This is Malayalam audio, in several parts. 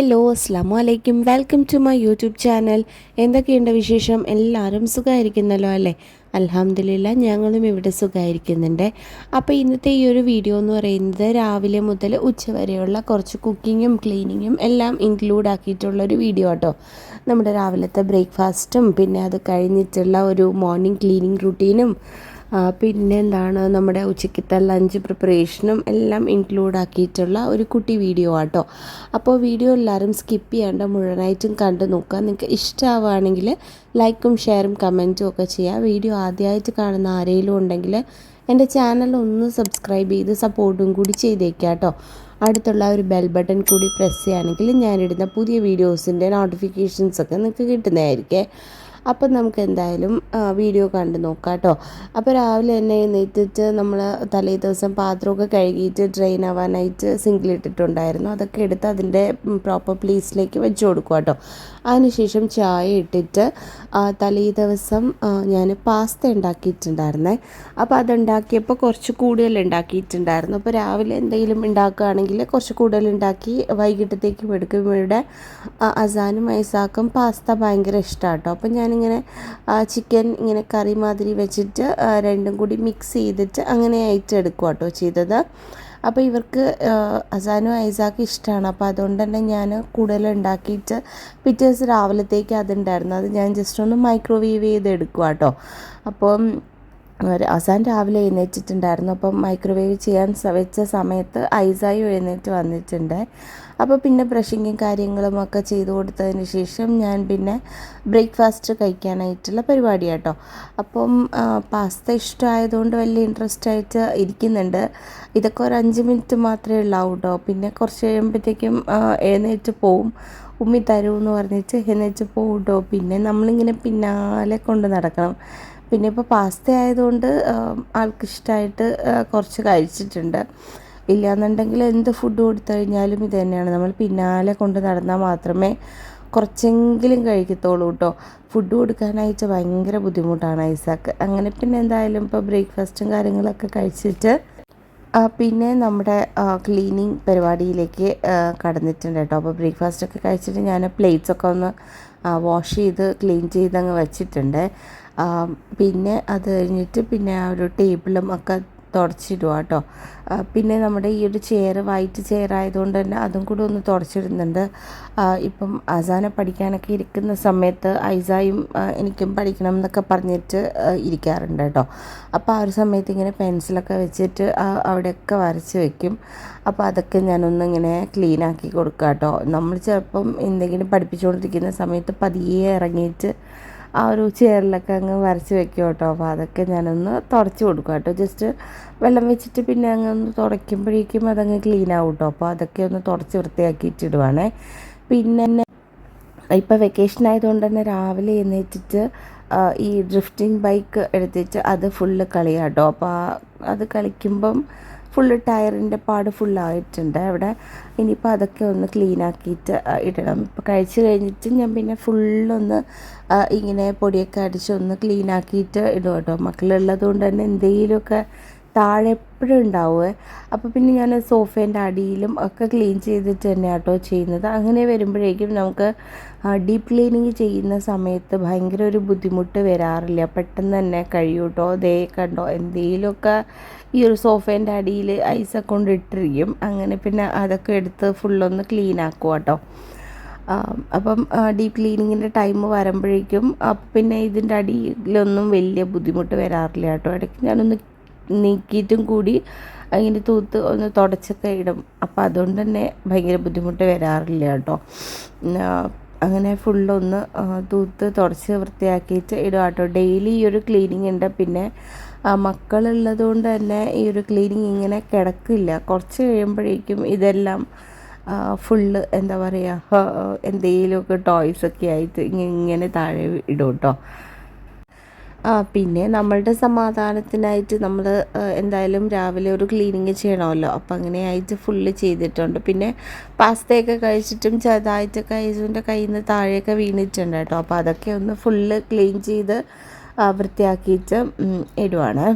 ഹലോ അസ്സാം വലൈക്കും welcome to my YouTube channel. എന്തൊക്കെയുണ്ട് വിശേഷം? എല്ലാവരും സുഖമായിരിക്കുന്നല്ലോ അല്ലേ? അലഹമില്ല ഞങ്ങളും ഇവിടെ സുഖമായിരിക്കുന്നുണ്ട് അപ്പോൾ ഇന്നത്തെ ഈ ഒരു വീഡിയോ എന്ന് പറയുന്നത് രാവിലെ മുതൽ ഉച്ച വരെയുള്ള കുറച്ച് കുക്കിങ്ങും ക്ലീനിങ്ങും എല്ലാം ഇൻക്ലൂഡ് ആക്കിയിട്ടുള്ളൊരു വീഡിയോ കേട്ടോ നമ്മുടെ രാവിലത്തെ ബ്രേക്ക്ഫാസ്റ്റും പിന്നെ അത് കഴിഞ്ഞിട്ടുള്ള ഒരു മോർണിംഗ് ക്ലീനിങ് റുട്ടീനും പിന്നെ എന്താണ് നമ്മുടെ ഉച്ചയ്ക്കത്തെ ലഞ്ച് പ്രിപ്പറേഷനും എല്ലാം ഇൻക്ലൂഡ് ആക്കിയിട്ടുള്ള ഒരു കുട്ടി വീഡിയോ ആട്ടോ. അപ്പോൾ വീഡിയോ എല്ലാവരും സ്കിപ്പ് ചെയ്യാണ്ട് മുഴുവനായിട്ടും കണ്ടു നോക്കുക. നിങ്ങൾക്ക് ഇഷ്ടമാവുകയാണെങ്കിൽ ലൈക്കും ഷെയറും കമന്റും ഒക്കെ ചെയ്യുക. വീഡിയോ ആദ്യമായിട്ട് കാണുന്ന ആരെങ്കിലും ഉണ്ടെങ്കിൽ എന്റെ ചാനൽ ഒന്ന് സബ്സ്ക്രൈബ് ചെയ്ത് സപ്പോർട്ടും കൂടി ചെയ്തേക്കാം കേട്ടോ അടുത്തുള്ള ഒരു ബെൽ ബട്ടൺ കൂടി പ്രസ് ചെയ്യുകയാണെങ്കിൽ ഞാനിടുന്ന പുതിയ വീഡിയോസിന്റെ നോട്ടിഫിക്കേഷൻസ് ഒക്കെ നിങ്ങൾക്ക് കിട്ടുന്നതായിരിക്കേ. അപ്പം നമുക്ക് എന്തായാലും വീഡിയോ കണ്ട് നോക്കാം കേട്ടോ അപ്പോൾ രാവിലെ തന്നെ എഴുന്നേറ്റിട്ട് നമ്മൾ തലേ ദിവസം പാത്രമൊക്കെ കഴുകിയിട്ട് ഡ്രെയിൻ ആവാനായിട്ട് സിങ്കിലിട്ടിട്ടുണ്ടായിരുന്നു അതൊക്കെ എടുത്ത് അതിന്റെ പ്രോപ്പർ പ്ലേസിലേക്ക് വെച്ച് കൊടുക്കുക കേട്ടോ അതിനുശേഷം ചായ ഇട്ടിട്ട് തലേ ദിവസം ഞാൻ പാസ്ത ഉണ്ടാക്കിയിട്ടുണ്ടായിരുന്നേ. അപ്പോൾ അതുണ്ടാക്കിയപ്പോൾ കുറച്ച് കൂടുതൽ ഉണ്ടാക്കിയിട്ടുണ്ടായിരുന്നു. അപ്പോൾ രാവിലെ എന്തെങ്കിലും ഉണ്ടാക്കുകയാണെങ്കിൽ കുറച്ച് കൂടുതൽ ഉണ്ടാക്കി വൈകിട്ടത്തേക്ക് എടുക്കും. ഇവിടെ അസാനും ഐസാക്കും പാസ്ത ഭയങ്കര ഇഷ്ടമാണ് കേട്ടോ അപ്പോൾ ഞാനിങ്ങനെ ചിക്കൻ ഇങ്ങനെ കറി മാതിരി വെച്ചിട്ട് രണ്ടും കൂടി മിക്സ് ചെയ്തിട്ട് അങ്ങനെ ആയിട്ട് എടുക്കുക കേട്ടോ ചെയ്തത്. അപ്പോൾ ഇവർക്ക് അസാനും ഐസാക്ക് ഇഷ്ടമാണ്. അപ്പോൾ അതുകൊണ്ട് തന്നെ ഞാൻ കൂടുതൽ ഉണ്ടാക്കിയിട്ട് പിറ്റേ ദിവസം രാവിലത്തേക്ക് അതുണ്ടായിരുന്നു. അത് ഞാൻ ജസ്റ്റ് ഒന്ന് മൈക്രോവേവ് ചെയ്ത് എടുക്കുക കേട്ടോ അപ്പം അസാൻ രാവിലെ എഴുന്നേറ്റിട്ടുണ്ടായിരുന്നു. അപ്പം മൈക്രോവേവ് ചെയ്യാൻ വെച്ച സമയത്ത് ഐസായി എഴുന്നേറ്റ് വന്നിട്ടുണ്ട്. അപ്പോൾ പിന്നെ ബ്രഷിങ്ങും കാര്യങ്ങളും ഒക്കെ ചെയ്തു കൊടുത്തതിന് ശേഷം ഞാൻ പിന്നെ ബ്രേക്ക്ഫാസ്റ്റ് കഴിക്കാനായിട്ടുള്ള പരിപാടി കേട്ടോ അപ്പം പാസ്ത ഇഷ്ടമായതുകൊണ്ട് വലിയ ഇൻട്രസ്റ്റ് ആയിട്ട് ഇരിക്കുന്നുണ്ട്. ഇതൊക്കെ ഒരു അഞ്ച് മിനിറ്റ് മാത്രമേ ഉള്ളാവൂ കേട്ടോ പിന്നെ കുറച്ച് കഴിയുമ്പോഴത്തേക്കും എഴുന്നേറ്റ് പോവും. ഉമ്മി തരൂ എന്ന് പറഞ്ഞിട്ട് എഴുന്നേറ്റ് പോവും കേട്ടോ പിന്നെ നമ്മളിങ്ങനെ പിന്നാലെ കൊണ്ട് നടക്കണം. പിന്നെ ഇപ്പോൾ പാസ്ത ആയതുകൊണ്ട് ആൾക്കിഷ്ടമായിട്ട് കുറച്ച് കഴിച്ചിട്ടുണ്ട്. ഇല്ലയെന്നുണ്ടെങ്കിൽ എന്ത് ഫുഡ് കൊടുത്തു കഴിഞ്ഞാലും ഇത് തന്നെയാണ്. നമ്മൾ പിന്നാലെ കൊണ്ട് നടന്നാൽ മാത്രമേ കുറച്ചെങ്കിലും കഴിക്കത്തുള്ളൂ കേട്ടോ ഫുഡ് കൊടുക്കാനായിട്ട് ഭയങ്കര ബുദ്ധിമുട്ടാണ് ഐസാക്ക്. അങ്ങനെ പിന്നെ എന്തായാലും ഇപ്പോൾ ബ്രേക്ക്ഫാസ്റ്റും കാര്യങ്ങളൊക്കെ കഴിച്ചിട്ട് പിന്നെ നമ്മുടെ ക്ലീനിങ് പരിപാടിയിലേക്ക് കടന്നിട്ടുണ്ട് കേട്ടോ. അപ്പോൾ ബ്രേക്ക്ഫാസ്റ്റ് ഒക്കെ കഴിച്ചിട്ട് ഞാൻ പ്ലേറ്റ്സ് ഒക്കെ ഒന്ന് വാഷ് ചെയ്ത് ക്ലീൻ ചെയ്ത് അങ്ങ് വെച്ചിട്ടുണ്ട്. പിന്നെ അത് കഴിഞ്ഞിട്ട് പിന്നെ ആ ഒരു ടേബിളും ഒക്കെ തുടച്ചിടുക കേട്ടോ പിന്നെ നമ്മുടെ ഈ ഒരു ചെയർ വൈറ്റ് ചെയർ ആയതുകൊണ്ട് തന്നെ അതും കൂടെ ഒന്ന് തുടച്ചിടുന്നുണ്ട്. ഇപ്പം അസാനെ പഠിക്കാനൊക്കെ ഇരിക്കുന്ന സമയത്ത് ഐസായും എനിക്കും പഠിക്കണം എന്നൊക്കെ പറഞ്ഞിട്ട് ഇരിക്കാറുണ്ട് കേട്ടോ. അപ്പോൾ ആ ഒരു സമയത്ത് ഇങ്ങനെ പെൻസിലൊക്കെ വെച്ചിട്ട് അവിടെയൊക്കെ വരച്ച് വെക്കും. അപ്പോൾ അതൊക്കെ ഞാനൊന്ന് ഇങ്ങനെ ക്ലീൻ ആക്കി കൊടുക്കുക കേട്ടോ നമ്മൾ ചിലപ്പം എന്തെങ്കിലും പഠിപ്പിച്ചുകൊണ്ടിരിക്കുന്ന സമയത്ത് പതിയെ ഇറങ്ങിയിട്ട് ആ ഒരു ചെയറിലൊക്കെ അങ്ങ് വരച്ച് വെക്കും കേട്ടോ. അപ്പോൾ അതൊക്കെ ഞാനൊന്ന് തുടച്ച് കൊടുക്കും കേട്ടോ. ജസ്റ്റ് വെള്ളം വെച്ചിട്ട് പിന്നെ അങ്ങ് ഒന്ന് തുടയ്ക്കുമ്പോഴേക്കും അതങ്ങ് ക്ലീൻ ആവും കേട്ടോ. അപ്പോൾ അതൊക്കെ ഒന്ന് തുടച്ച് വൃത്തിയാക്കിയിട്ടിടുവാണേ പിന്നെ ഇപ്പോൾ വെക്കേഷൻ ആയതുകൊണ്ട് തന്നെ രാവിലെ എഴുന്നേറ്റിട്ട് ഈ ഡ്രിഫ്റ്റിംഗ് ബൈക്ക് എടുത്തിട്ട് അത് ഫുള്ള് കളിയാട്ടോ. അപ്പോൾ അത് കളിക്കുമ്പം ഫുള്ള് ടയറിന്റെ പാട് ഫുള്ളായിട്ടുണ്ട്. അവിടെ ഇനിയിപ്പോൾ അതൊക്കെ ഒന്ന് ക്ലീൻ ആക്കിയിട്ട് ഇടണം. ഇപ്പോൾ കഴിച്ച് കഴിഞ്ഞിട്ട് ഞാൻ പിന്നെ ഫുള്ളൊന്ന് ഇങ്ങനെ പൊടിയൊക്കെ അടിച്ച് ഒന്ന് ക്ലീൻ ആക്കിയിട്ട് ഇടും കേട്ടോ. മക്കളുള്ളത് കൊണ്ട് തന്നെ എന്തെങ്കിലുമൊക്കെ താഴെ എപ്പോഴും ഉണ്ടാവുക. അപ്പോൾ പിന്നെ ഞാൻ സോഫേന്റെ അടിയിലും ഒക്കെ ക്ലീൻ ചെയ്തിട്ട് തന്നെ കേട്ടോ ചെയ്യുന്നത്. അങ്ങനെ വരുമ്പോഴേക്കും നമുക്ക് ഡീപ്പ് ക്ലീനിങ് ചെയ്യുന്ന സമയത്ത് ഭയങ്കര ഒരു ബുദ്ധിമുട്ട് വരാറില്ല. പെട്ടെന്ന് തന്നെ കഴിയും കേട്ടോ ദേ കണ്ടോ എന്തെങ്കിലുമൊക്കെ ഈ ഒരു സോഫേന്റെ അടിയിൽ ഐസൊക്കെ കൊണ്ട് ഇട്ടിരിക്കും. അങ്ങനെ പിന്നെ അതൊക്കെ എടുത്ത് ഫുള്ളൊന്ന് ക്ലീൻ ആക്കുക കേട്ടോ അപ്പം ഡീപ്പ് ക്ലീനിങ്ങിന്റെ ടൈം വരുമ്പോഴേക്കും പിന്നെ ഇതിന്റെ അടിയിലൊന്നും വലിയ ബുദ്ധിമുട്ട് വരാറില്ല കേട്ടോ ഇടയ്ക്ക് ഞാനൊന്ന് നീക്കിയിട്ടും കൂടി അതിന്റെ തൂത്ത് ഒന്ന് തുടച്ചൊക്കെ ഇടും. അപ്പോൾ അതുകൊണ്ട് തന്നെ ഭയങ്കര ബുദ്ധിമുട്ട് വരാറില്ല കേട്ടോ. അങ്ങനെ ഫുള്ളൊന്ന് തൂത്ത് തുടച്ച് വൃത്തിയാക്കിയിട്ട് ഇടുക കേട്ടോ. ഡെയിലി ഈ ഒരു ക്ലീനിങ് ഉണ്ട്. പിന്നെ മക്കളുള്ളത് കൊണ്ട് തന്നെ ഈ ഒരു ക്ലീനിങ് ഇങ്ങനെ കിടക്കില്ല. കുറച്ച് കഴിയുമ്പോഴേക്കും ഇതെല്ലാം ഫുള്ള് എന്താ പറയുക എന്തെങ്കിലുമൊക്കെ ടോയ്സൊക്കെ ആയിട്ട് ഇങ്ങനെ താഴെ ഇടും കേട്ടോ. പിന്നെ നമ്മളുടെ സമാധാനത്തിനായിട്ട് നമ്മൾ എന്തായാലും രാവിലെ ഒരു ക്ലീനിങ് ചെയ്യണമല്ലോ. അപ്പം അങ്ങനെയായിട്ട് ഫുള്ള് ചെയ്തിട്ടുണ്ട്. പിന്നെ പാസ്തയൊക്കെ കഴിച്ചിട്ടും ചെറുതായിട്ടൊക്കെ ഐസുവിന്റെ കയ്യിൽ നിന്ന് താഴെയൊക്കെ വീണിട്ടുണ്ട് കേട്ടോ. അപ്പോൾ അതൊക്കെ ഒന്ന് ഫുള്ള് ക്ലീൻ ചെയ്ത് വൃത്തിയാക്കിയിട്ട് ഇടുവാണ്.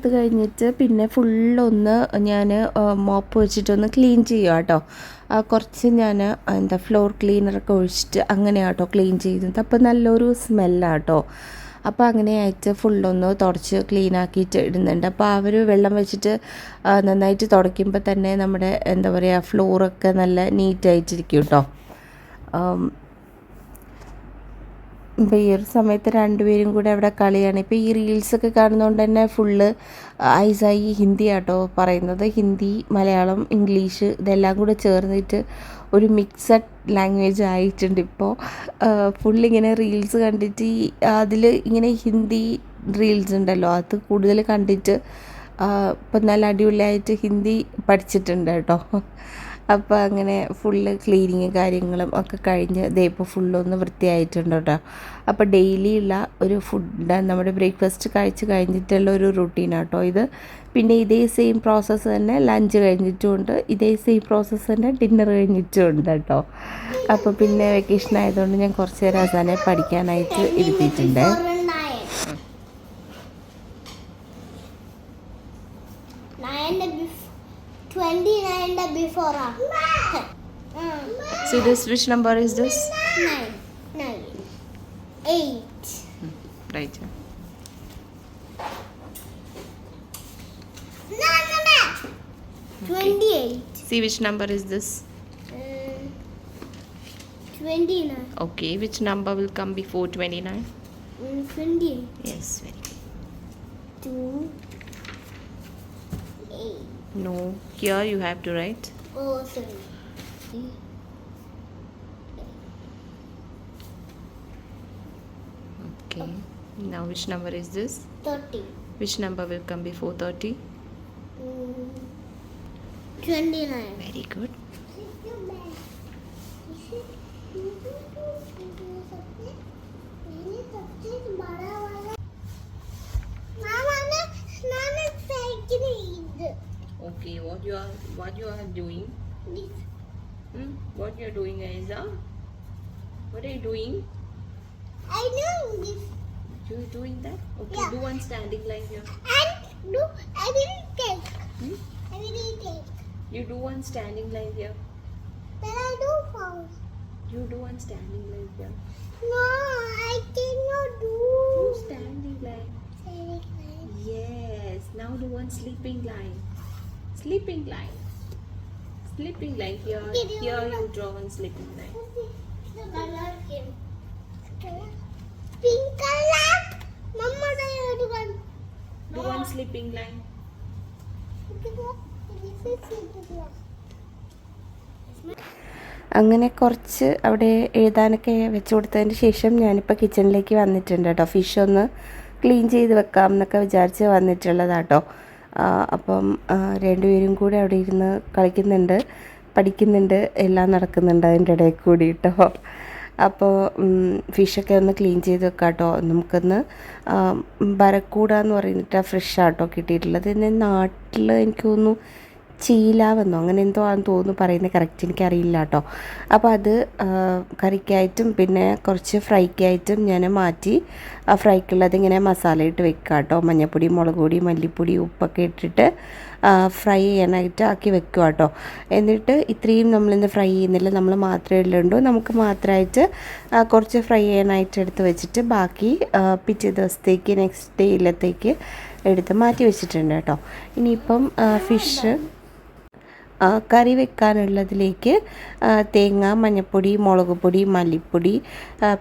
അത് കഴിഞ്ഞിട്ട് പിന്നെ ഫുള്ളൊന്ന് ഞാൻ മോപ്പ് വെച്ചിട്ടൊന്ന് ക്ലീൻ ചെയ്യുക കേട്ടോ കുറച്ച് ഞാൻ എന്താ ഫ്ലോർ ക്ലീനറൊക്കെ ഒഴിച്ചിട്ട് അങ്ങനെ കേട്ടോ ക്ലീൻ ചെയ്യുന്നത്. അപ്പോൾ നല്ലൊരു സ്മെല്ലാട്ടോ അപ്പോൾ അങ്ങനെ ആയിട്ട് ഫുള്ളൊന്ന് തുടച്ച് ക്ലീൻ ആക്കിയിട്ട് ഇടുന്നുണ്ട്. അപ്പോൾ അവർ വെള്ളം വെച്ചിട്ട് നന്നായിട്ട് തുടയ്ക്കുമ്പോൾ തന്നെ നമ്മുടെ എന്താ പറയുക ഫ്ലോറൊക്കെ നല്ല നീറ്റായിട്ടിരിക്കും കേട്ടോ ആം, ഇപ്പോൾ ഈ ഒരു സമയത്ത് രണ്ടുപേരും കൂടെ അവിടെ കളിയാണ്. ഇപ്പോൾ ഈ റീൽസൊക്കെ കാണുന്നതുകൊണ്ട് തന്നെ ഫുള്ള് ഐസായി ഹിന്ദി ആട്ടോ പറയുന്നത്. ഹിന്ദി മലയാളം ഇംഗ്ലീഷ് ഇതെല്ലാം കൂടെ ചേർന്നിട്ട് ഒരു മിക്സഡ് ലാംഗ്വേജ് ആയിട്ടുണ്ട് ഇപ്പോൾ ഫുള്ളിങ്ങനെ റീൽസ് കണ്ടിട്ട് ഈ അതിൽ ഇങ്ങനെ ഹിന്ദി റീൽസ് ഉണ്ടല്ലോ അത് കൂടുതൽ കണ്ടിട്ട് ഇപ്പം നല്ല അടിപൊളിയായിട്ട് ഹിന്ദി പഠിച്ചിട്ടുണ്ട് കേട്ടോ. അപ്പോൾ അങ്ങനെ ഫുള്ള് ക്ലീനിങ് കാര്യങ്ങളും ഒക്കെ കഴിഞ്ഞ് ദേ ഇപ്പോൾ ഫുള്ളൊന്ന് വൃത്തിയായിട്ടുണ്ട് കേട്ടോ അപ്പോൾ ഡെയിലിയുള്ള ഒരു ഫുഡ് നമ്മുടെ ബ്രേക്ക്ഫാസ്റ്റ് കഴിച്ച് കഴിഞ്ഞിട്ടുള്ള ഒരു റുട്ടീനാണ് കേട്ടോ ഇത്. പിന്നെ ഇതേ സെയിം പ്രോസസ്സ് തന്നെ ലഞ്ച് കഴിഞ്ഞിട്ടുമുണ്ട് ഇതേ സെയിം പ്രോസസ്സ് തന്നെ ഡിന്നർ കഴിഞ്ഞിട്ടുമുണ്ട് കേട്ടോ അപ്പോൾ പിന്നെ വെക്കേഷൻ ആയതുകൊണ്ട് ഞാൻ കുറച്ച് നേരം അസാനെ പഠിക്കാനായിട്ട് ഇരുത്തിയിട്ടുണ്ട്. 29 before. Uh. See this, which number is this? 9. 9. 8. Hmm, right. No, no, no. Okay. 28. See which number is this? Uh, 29. Okay, which number will come before 29? Mm, 28. Yes, very good. 2, 8. No, here you have to write. Oh, sorry. Okay. Now which number is this? 30. Which number will come before 30? Mm, 29. Very good. Okay, what you are what you are doing? Hmm? What you are doing, Aiza? What are you doing? I know this You are doing that? Okay, Yeah. do one standing line here. and do I will take. Hmm? I will take. You do one standing line here. Then I do false. You do one standing line here. Sleeping line. Sleeping line here. Here you draw one sleeping line. The color came. Pink color. Mama, do you one. Do one sleeping line. This is simple. അങ്ങനെ കുറച്ച് അവിടെ എഴുതാനൊക്കെ വെച്ച് കൊടുത്തതിന് ശേഷം ഞാനിപ്പോൾ കിച്ചണിലേക്ക് വന്നിട്ടുണ്ട് കേട്ടോ ഫിഷ് ഒന്ന് ക്ലീൻ ചെയ്ത് വെക്കാം എന്നൊക്കെ വിചാരിച്ച് വന്നിട്ടുള്ളതാട്ടോ അപ്പം രണ്ടുപേരും കൂടെ അവിടെ ഇരുന്ന് കളിക്കുന്നുണ്ട് പഠിക്കുന്നുണ്ട് എല്ലാം നടക്കുന്നുണ്ട് അതിന്റെ ഇടയിൽ കൂടി കേട്ടോ അപ്പോൾ ഫിഷൊക്കെ ഒന്ന് ക്ലീൻ ചെയ്ത് വെക്കാം കേട്ടോ നമുക്കൊന്ന് ബരക്കൂടാന്ന് പറഞ്ഞിട്ട് ഫ്രഷ് ആട്ടോ കിട്ടിയിട്ടുള്ളത്. പിന്നെ നാട്ടിൽ എനിക്ക് തോന്നുന്നു ചീലാവെന്നോ അങ്ങനെ എന്തോ ആണെന്ന് തോന്നുന്നു പറയുന്നത് കറക്റ്റ് എനിക്കറിയില്ല കേട്ടോ. അപ്പോൾ അത് കറിക്കായിട്ടും പിന്നെ കുറച്ച് ഫ്രൈക്കായിട്ടും ഞാൻ മാറ്റി ആ ഫ്രൈക്കുള്ളത് ഇങ്ങനെ മസാല ഇട്ട് വെക്കുക കേട്ടോ. മഞ്ഞൾപ്പൊടി മുളക് പൊടി മല്ലിപ്പൊടി ഉപ്പൊക്കെ ഇട്ടിട്ട് ഫ്രൈ ചെയ്യാനായിട്ട് ആക്കി വെക്കുക കേട്ടോ. എന്നിട്ട് ഇത്രയും നമ്മളിന്ന് ഫ്രൈ ചെയ്യുന്നില്ല. നമ്മൾ മാത്രമേ ഉള്ളൂ നമുക്ക് മാത്രമായിട്ട് കുറച്ച് ഫ്രൈ ചെയ്യാനായിട്ട് എടുത്ത് വെച്ചിട്ട് ബാക്കി പിറ്റേ ദിവസത്തേക്ക് നെക്സ്റ്റ് ഡേയിലത്തേക്ക് എടുത്ത് മാറ്റി വെച്ചിട്ടുണ്ട് കേട്ടോ. ഇനിയിപ്പം ഫിഷ് കറി വെക്കാനുള്ളതിലേക്ക് തേങ്ങ മഞ്ഞൾപ്പൊടി മുളക് പൊടി മല്ലിപ്പൊടി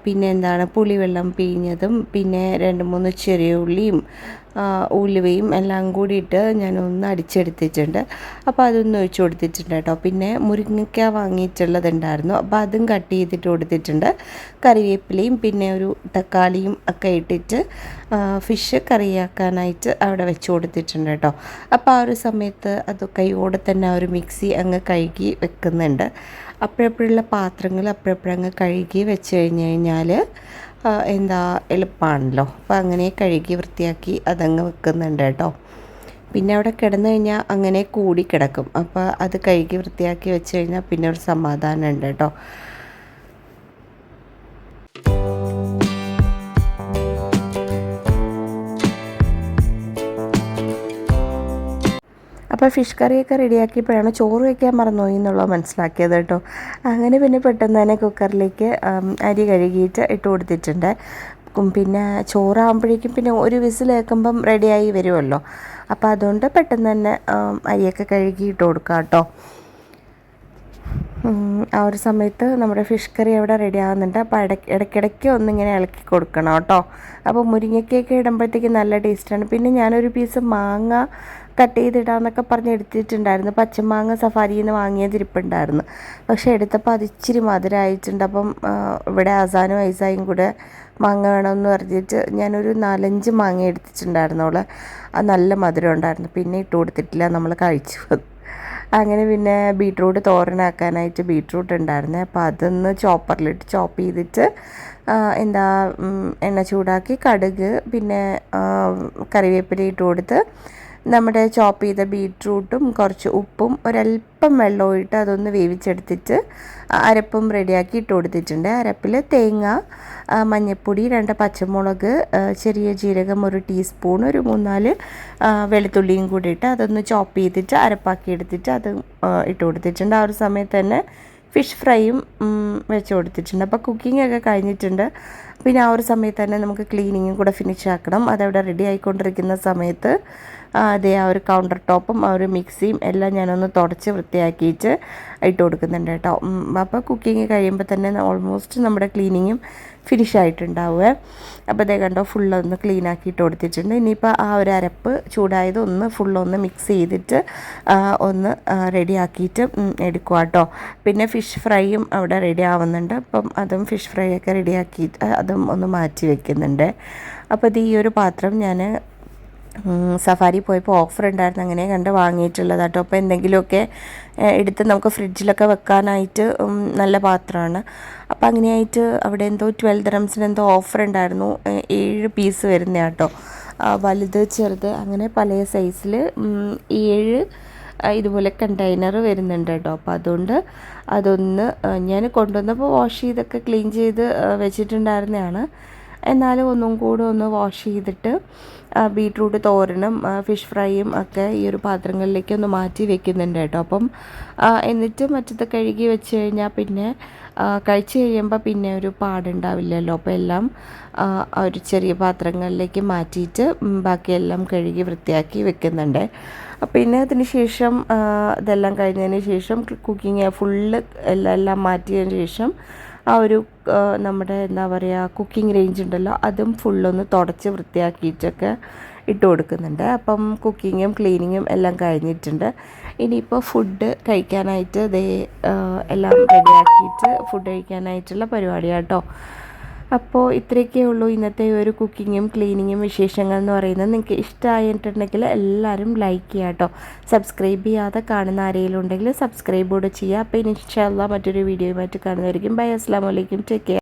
പിന്നെ എന്താണ് പുളിവെള്ളം പിഴിഞ്ഞതും പിന്നെ രണ്ട് മൂന്ന് ചെറിയ ഉള്ളിയും ഉലുവയും എല്ലാം കൂടിയിട്ട് ഞാൻ ഞാനൊന്ന് അടിച്ചെടുത്തിട്ടുണ്ട്. അപ്പോൾ അതൊന്ന് ഒഴിച്ച് കൊടുത്തിട്ടുണ്ട് കേട്ടോ. പിന്നെ മുരിങ്ങയ്ക്ക വാങ്ങിയിട്ടുള്ളതുണ്ടായിരുന്നു. അപ്പോൾ അതും കട്ട് ചെയ്തിട്ട് കൊടുത്തിട്ടുണ്ട്. കറിവേപ്പിലയും പിന്നെ ഒരു തക്കാളിയും ഒക്കെ ഇട്ടിട്ട് ഫിഷ് കറിയാക്കാനായിട്ട് അവിടെ വെച്ച് കൊടുത്തിട്ടുണ്ട് കേട്ടോ. അപ്പോൾ ആ ഒരു സമയത്ത് അത് കൈയോടെ തന്നെ ആ ഒരു മിക്സി അങ്ങ് കഴുകി വെക്കുന്നുണ്ട്. അപ്പോഴപ്പോഴുള്ള പാത്രങ്ങൾ അപ്പോഴപ്പോഴങ്ങ് കഴുകി വെച്ച് കഴിഞ്ഞ് കഴിഞ്ഞാൽ എന്താ എളുപ്പമാണല്ലോ അപ്പോൾ അങ്ങനെ കഴുകി വൃത്തിയാക്കി അതങ്ങ് വെക്കുന്നുണ്ട് കേട്ടോ. പിന്നെ അവിടെ കിടന്നു കഴിഞ്ഞാൽ അങ്ങനെ കൂടി കിടക്കും. അപ്പോൾ അത് കഴുകി വൃത്തിയാക്കി വെച്ച് കഴിഞ്ഞാൽ പിന്നെ ഒരു സമാധാനം ഉണ്ട് കേട്ടോ. അപ്പോൾ ഫിഷ് കറിയൊക്കെ റെഡിയാക്കിയപ്പോഴാണ് ചോറ് വയ്ക്കാൻ മറന്നുപോയി എന്നുള്ളത് മനസ്സിലാക്കിയത് കേട്ടോ. അങ്ങനെ പിന്നെ പെട്ടെന്ന് തന്നെ കുക്കറിലേക്ക് അരി കഴുകിയിട്ട് ഇട്ട് കൊടുത്തിട്ടുണ്ട്. പിന്നെ ചോറാകുമ്പോഴേക്കും പിന്നെ ഒരു വിസിൽ കേൾക്കുമ്പം റെഡിയായി വരുമല്ലോ. അപ്പോൾ അതുകൊണ്ട് പെട്ടെന്ന് തന്നെ അരിയൊക്കെ കഴുകി ഇട്ട് കൊടുക്കാം കേട്ടോ. ആ ഒരു സമയത്ത് നമ്മുടെ ഫിഷ് കറി അവിടെ റെഡി ആകുന്നുണ്ട് അപ്പോൾ ഇടയ്ക്ക് ഇടയ്ക്കിടയ്ക്ക് ഒന്നിങ്ങനെ ഇളക്കി കൊടുക്കണം കേട്ടോ. അപ്പോൾ മുരിങ്ങയ്ക്കൊക്കെ ഇടുമ്പോഴത്തേക്ക് നല്ല ടേസ്റ്റാണ് പിന്നെ ഞാനൊരു പീസ് മാങ്ങ കട്ട് ചെയ്തിടാന്നൊക്കെ പറഞ്ഞ് എടുത്തിട്ടുണ്ടായിരുന്നു. പച്ചമാങ്ങ സഫാരിയിൽ നിന്ന് വാങ്ങിയത് ഇരിപ്പുണ്ടായിരുന്നു. പക്ഷേ എടുത്തപ്പോൾ അതിച്ചിരി മധുരമായിട്ടുണ്ട് അപ്പം ഇവിടെ ആസാനും ഐസായും കൂടെ മാങ്ങ വേണമെന്ന് പറഞ്ഞിട്ട് ഞാനൊരു നാലഞ്ച് മാങ്ങ എടുത്തിട്ടുണ്ടായിരുന്നു അത് നല്ല മധുരം ഉണ്ടായിരുന്നു. പിന്നെ ഇട്ട് കൊടുത്തിട്ടില്ല. നമ്മൾ കഴിച്ചു. അങ്ങനെ പിന്നെ ബീട്രൂട്ട് തോരനാക്കാനായിട്ട് ബീട്രൂട്ട് ഉണ്ടായിരുന്നേ. അപ്പോൾ അതൊന്ന് ചോപ്പറിലിട്ട് ചോപ്പ് ചെയ്തിട്ട് എന്താ എണ്ണ ചൂടാക്കി കടുക് പിന്നെ കറിവേപ്പില ഇട്ട് കൊടുത്ത് നമ്മുടെ ചോപ്പ് ചെയ്ത ബീട്രൂട്ടും കുറച്ച് ഉപ്പും ഒരല്പം വെള്ളവും ഇട്ട് അതൊന്ന് വേവിച്ചെടുത്തിട്ട് അരപ്പും റെഡിയാക്കി ഇട്ട് കൊടുത്തിട്ടുണ്ട്. അരപ്പിൽ തേങ്ങ മഞ്ഞൾപ്പൊടി രണ്ട് പച്ചമുളക് ചെറിയ ജീരകം ഒരു ടീസ്പൂൺ ഒരു മൂന്നാൽ വെളുത്തുള്ളിയും കൂടി ഇട്ട് അതൊന്ന് ചോപ്പ് ചെയ്തിട്ട് അരപ്പാക്കി എടുത്തിട്ട് അത് ഇട്ട് കൊടുത്തിട്ടുണ്ട്. ആ ഒരു സമയത്ത് തന്നെ ഫിഷ് ഫ്രൈയും വെച്ച് കൊടുത്തിട്ടുണ്ട്. അപ്പോൾ കുക്കിംഗ് ഒക്കെ കഴിഞ്ഞിട്ടുണ്ട്. പിന്നെ ആ ഒരു സമയത്ത് തന്നെ നമുക്ക് ക്ലീനിങ്ങും കൂടെ ഫിനിഷ് ആക്കണം. അതവിടെ റെഡി ആയിക്കൊണ്ടിരിക്കുന്ന സമയത്ത് അതേ ആ ഒരു കൗണ്ടർ ടോപ്പും ആ ഒരു മിക്സിയും എല്ലാം ഞാനൊന്ന് തുടച്ച് വൃത്തിയാക്കിയിട്ട് ഇട്ട് കൊടുക്കുന്നുണ്ട് കേട്ടോ. അപ്പോൾ കുക്കിംഗ് കഴിയുമ്പോൾ തന്നെ ഓൾമോസ്റ്റ് നമ്മുടെ ക്ലീനിങ്ങും ഫിനിഷ് ആയിട്ടുണ്ടാവുക. അപ്പോൾ അതേ കണ്ടോ ഫുള്ളൊന്ന് ക്ലീൻ ആക്കിയിട്ട് കൊടുത്തിട്ടുണ്ട്. ഇനിയിപ്പോൾ ആ ഒരു അരപ്പ് ചൂടായത് ഒന്ന് ഫുള്ളൊന്ന് മിക്സ് ചെയ്തിട്ട് ഒന്ന് റെഡി ആക്കിയിട്ട് എടുക്കുക കേട്ടോ. പിന്നെ ഫിഷ് ഫ്രൈയും അവിടെ റെഡി ആവുന്നുണ്ട്. അപ്പം അതും ഫിഷ് ഫ്രൈ ഒക്കെ റെഡി ആക്കിയിട്ട് അതും ഒന്ന് മാറ്റി വെക്കുന്നുണ്ട്. അപ്പോൾ ഇത് ഈ ഒരു പാത്രം ഞാൻ സഫാരി പോയപ്പോൾ ഓഫർ ഉണ്ടായിരുന്നു. അങ്ങനെ കണ്ട് വാങ്ങിയിട്ടുള്ളത് കേട്ടോ. അപ്പോൾ എന്തെങ്കിലുമൊക്കെ എടുത്ത് നമുക്ക് ഫ്രിഡ്ജിലൊക്കെ വെക്കാനായിട്ട് നല്ല പാത്രമാണ്. അപ്പോൾ അങ്ങനെയായിട്ട് അവിടെ എന്തോ ട്വൽവ് ഡ്രംസിന് എന്തോ ഓഫർ ഉണ്ടായിരുന്നു. ഏഴ് പീസ് വരുന്ന കേട്ടോ. വലുത് ചെറുത് അങ്ങനെ പല സൈസിൽ ഏഴ് ഇതുപോലെ കണ്ടെയ്നർ വരുന്നുണ്ട് കേട്ടോ. അപ്പോൾ അതുകൊണ്ട് അതൊന്ന് ഞാൻ കൊണ്ടുവന്നപ്പോൾ വാഷ് ചെയ്തൊക്കെ ക്ലീൻ ചെയ്ത് വെച്ചിട്ടുണ്ടായിരുന്നതാണ്. എന്നാലും ഒന്നും കൂടെ ഒന്ന് വാഷ് ചെയ്തിട്ട് ബീട്രൂട്ട് തോരനും ഫിഷ് ഫ്രൈയും ഒക്കെ ഈ ഒരു പാത്രങ്ങളിലേക്ക് ഒന്ന് മാറ്റി വെക്കുന്നുണ്ട് കേട്ടോ. അപ്പം എന്നിട്ട് മറ്റത് കഴുകി വെച്ച് കഴിഞ്ഞാൽ പിന്നെ കഴിച്ച് കഴിയുമ്പോൾ പിന്നെ ഒരു പാടുണ്ടാവില്ലല്ലോ. അപ്പോൾ എല്ലാം ഒരു ചെറിയ പാത്രങ്ങളിലേക്ക് മാറ്റിയിട്ട് ബാക്കിയെല്ലാം കഴുകി വൃത്തിയാക്കി വെക്കുന്നുണ്ട്. പിന്നെ അതിന് ശേഷം ഇതെല്ലാം കഴിഞ്ഞതിന് ശേഷം കുക്കിംഗ് ഫുള്ള് എല്ലാം എല്ലാം മാറ്റിയതിന് ശേഷം ആ ഒരു നമ്മുടെ എന്താ പറയുക കുക്കിംഗ് റേഞ്ച് ഉണ്ടല്ലോ അതും ഫുള്ളൊന്ന് തുടച്ച് വൃത്തിയാക്കിയിട്ടൊക്കെ ഇട്ട് കൊടുക്കുന്നുണ്ട്. അപ്പം കുക്കിങ്ങും ക്ലീനിങ്ങും എല്ലാം കഴിഞ്ഞിട്ടുണ്ട്. ഇനിയിപ്പോൾ ഫുഡ് കഴിക്കാനായിട്ട് ദേ എല്ലാം റെഡിയാക്കിയിട്ട് ഫുഡ് കഴിക്കാനായിട്ടുള്ള പരിപാടിയാട്ടോ. അപ്പോൾ ഇത്രയൊക്കെ ഉള്ളൂ ഇന്നത്തെ ഒരു കുക്കിങ്ങും ക്ലീനിങ്ങും വിശേഷങ്ങൾ എന്ന് പറയുന്നത്. നിങ്ങൾക്ക് ഇഷ്ടമായിട്ടുണ്ടെങ്കിൽ എല്ലാവരും ലൈക്ക് ചെയ്യുക കേട്ടോ. സബ്സ്ക്രൈബ് ചെയ്യാതെ കാണുന്ന ആരെങ്കിലും ഉണ്ടെങ്കിൽ സബ്സ്ക്രൈബ് കൂടെ ചെയ്യുക. അപ്പോൾ ഇനി ഇൻഷാല്ല മറ്റൊരു വീഡിയോയുമായിട്ട് കാണുന്നതായിരിക്കും ബൈ അസ്സാം വലൈക്കും ടേക്ക് കെയർ